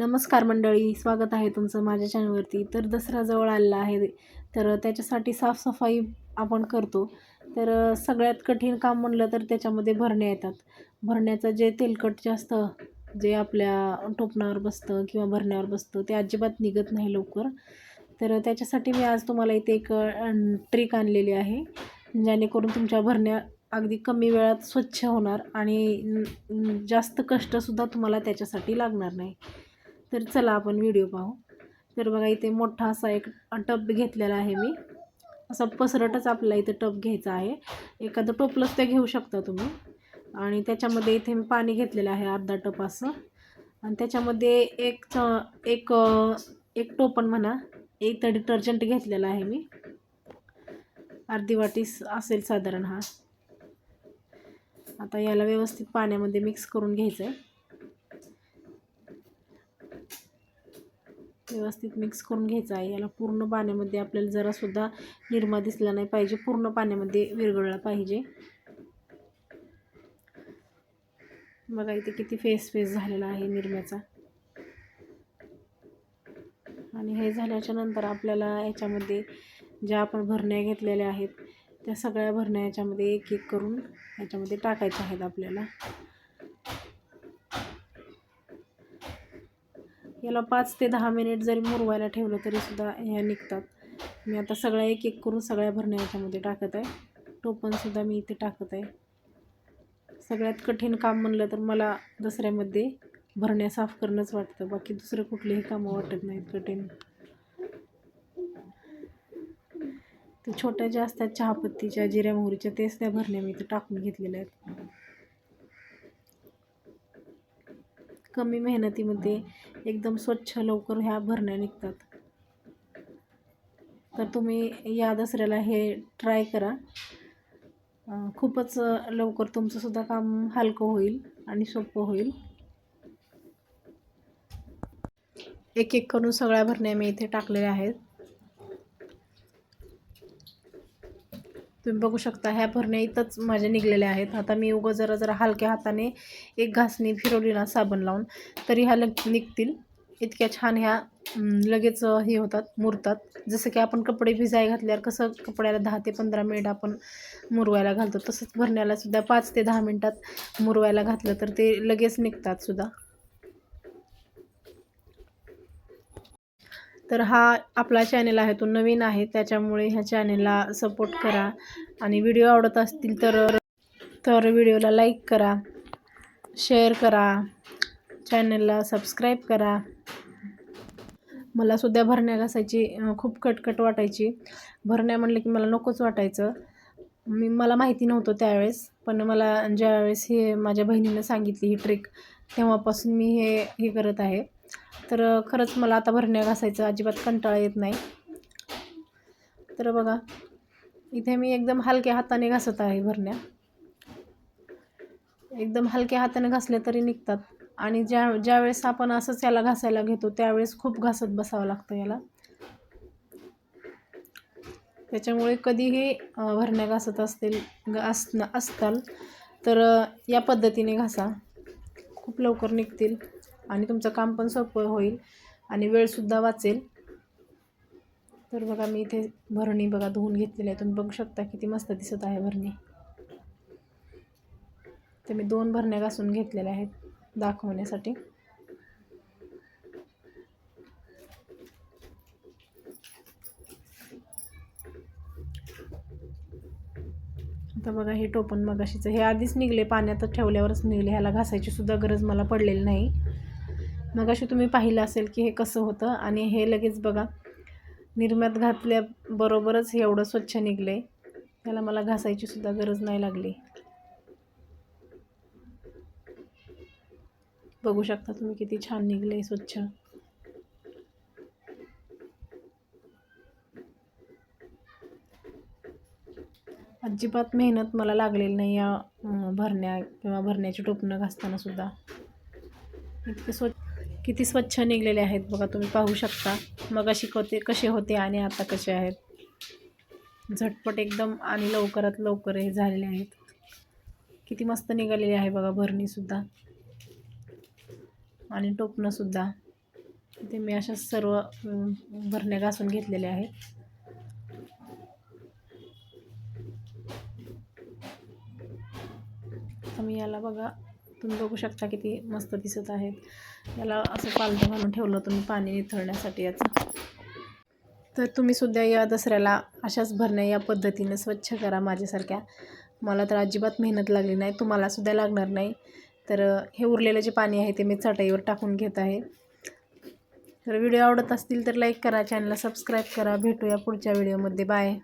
नमस्कार मंडळी स्वागत आहे तुमचं माझ्या चॅनलवरती तर दसरा जवळ आलेला आहे तर त्याच्यासाठी साफसफाई आपण करतो. तर सगळ्यात कठीण काम म्हणलं तर त्याच्यामध्ये भरण्या येतात. भरण्याचं जे तेलकट जास्त जे आपल्या टोपणावर बसतं किंवा भरण्यावर बसतं ते अजिबात निघत नाही लवकर. तर त्याच्यासाठी मी आज तुम्हाला इथे एक ट्रिक आणलेली आहे जेणेकरून तुमच्या भरण्या अगदी कमी वेळात स्वच्छ होणार आणि जास्त कष्टसुद्धा तुम्हाला त्याच्यासाठी लागणार नाही. तर चला आपण व्हिडिओ पाहू. तर बघा इथे मोठा असा एक टब घेतलेला आहे मी. असा पसरटच आपल्याला इथे टब घ्यायचा आहे. एखादं टोपलंच ते घेऊ शकता तुम्ही. आणि त्याच्यामध्ये इथे मी पाणी घेतलेलं आहे अर्धा टप असं. आणि त्याच्यामध्ये एक च एक एक टोपण म्हणा एक तर डिटर्जंट घेतलेला आहे मी. अर्धी वाटी असेल साधारण हा. आता याला व्यवस्थित पाण्यामध्ये मिक्स करून घ्यायचं आहे व्यवस्थित मिक्स करून घ्यायचा आहे. याला पूर्ण पाण्यामध्ये आपल्याला जरासुद्धा निरमा दिसला नाही पाहिजे. पूर्ण पाण्यामध्ये विरघळला पाहिजे. बघा इथे किती फेस फेस झालेला आहे निरम्याचा. आणि हे झाल्याच्यानंतर आपल्याला याच्यामध्ये ज्या आपण भरण्या घेतलेल्या आहेत त्या सगळ्या भरण्या याच्यामध्ये एक एक करून याच्यामध्ये टाकायच्या आहेत आपल्याला. याला पाच ते दहा मिनिट जरी मुरवायला ठेवलं तरीसुद्धा ह्या निघतात. मी आता सगळ्या एक एक करून सगळ्या भरण्या याच्यामध्ये टाकत आहे. टोपणसुद्धा मी इथे टाकत आहे. सगळ्यात कठीण काम म्हणलं तर मला दसऱ्यामध्ये भरण्या साफ करणंच वाटतं. बाकी दुसरं कुठलेही कामं वाटत नाहीत कठीण. ते छोट्या ज्या असतात चहापत्तीच्या जिऱ्या मोहरीच्या तेच त्या भरण्या मी इथे टाकून घेतलेल्या आहेत. कमी मेहनतीमध्ये एकदम स्वच्छ लवकर ह्या भरण्या निघतात. तर तुम्ही या दसऱ्याला हे ट्राय करा. खूपच लवकर तुमचंसुद्धा काम हलकं होईल आणि सोपं होईल. एक एक करून सगळ्या भरण्या मी इथे टाकलेल्या आहेत. तुम्ही बघू शकता ह्या भरण्या इथंच माझ्या निघलेल्या आहेत. आता मी उगं जरा जरा हलक्या हाताने एक घासणी फिरवली ना साबण लावून तरी ह्या लग निघतील. इतक्या छान ह्या लगेच हे होतात मुरतात. जसं की आपण कपडे भिजाय घातल्यावर कसं कपड्याला दहा ते पंधरा मिनिट आपण मुरवायला घालतो तसंच भरण्याला सुद्धा पाच ते दहा मिनटात मुरवायला घातलं तर ते लगेच निघतात सुद्धा. तर हा आपला चॅनल आहे तो नवीन आहे त्याच्यामुळे ह्या चॅनलला सपोर्ट करा. आणि व्हिडिओ आवडत असतील तर तर व्हिडिओला लाईक करा शेअर करा चॅनलला सबस्क्राईब करा. मला सुद्धा भरण्या घासायची खूप कटकट वाटायची. भरण्या म्हणलं की मला नकोच वाटायचं. मी मला माहिती नव्हतं त्यावेळेस पण मला ज्यावेळेस हे माझ्या बहिणीनं सांगितली ही ट्रिक तेव्हापासून मी हे हे करत आहे. तर खरंच मला आता भरण्या घासायचं अजिबात कंटाळा येत नाही. तर बघा इथे मी एकदम हलक्या हाताने घासत आहे भरण्या. एकदम हलक्या हाताने घासल्या तरी निघतात. आणि ज्या ज्यावेळेस आपण असंच याला घासायला घेतो त्यावेळेस खूप घासत बसावं लागतं याला. त्याच्यामुळे कधीही भरण्या घासत असतील असताल तर या पद्धतीने घासा. खूप लवकर निघतील. आणि तुमचं काम पण सोपं होईल आणि वेळसुद्धा वाचेल. तर बघा मी इथे भरणी बघा धुवून घेतलेली आहे. तुम्ही बघू शकता किती मस्त दिसत आहे भरणी. तर मी दोन भरण्या घासून घेतलेल्या आहेत दाखवण्यासाठी. आता बघा हे टोपण मगाशीचं. हे आधीच निघले पाण्यात ठेवल्यावरच निघले. ह्याला घासायची सुद्धा गरज मला पडलेली नाही. मगाशी तुम्ही पाहिलं असेल की हे कसं होतं आणि हे लगेच बघा. निर्म्यात घातल्याबरोबरच हे एवढं स्वच्छ निघले त्याला मला घासायची सुद्धा गरज नाही लागली. बघू शकता तुम्ही किती छान निघले स्वच्छ. अजिबात मेहनत मला लागलेली नाही या भरण्या किंवा भरण्याची टोपणं घासताना सुद्धा. इतके स्वच्छ किती स्वच्छ निघलेले आहेत बघा तुम्ही पाहू शकता. मग शिकवते कसे होते आणि आता कसे आहेत. झटपट एकदम आणि लवकरात लवकर हे झालेले आहेत. किती मस्त निघालेले आहे बघा भरणीसुद्धा आणि टोपणंसुद्धा ते मी अशा सर्व भरण्या घासून घेतलेल्या आहेत. मी याला बघा तुम्ही बघू शकता किती मस्त दिसत आहेत. याला असं पालथं घालून ठेवलं तुम्ही पाणी निथळण्यासाठी याचं. तर तुम्ही सुद्धा या दसऱ्याला अशाच भरण्या या पद्धतीने स्वच्छ करा माझ्यासारख्या. मला तर अजिबात मेहनत लागली नाही तुम्हाला सुद्धा लागणार नाही. तर हे उरलेलं जे पाणी आहे ते मी चटईवर टाकून घेत आहे. तर व्हिडिओ आवडत असतील तर लाईक करा चॅनलला सबस्क्राईब करा. भेटूया पुढच्या व्हिडिओमध्ये. बाय.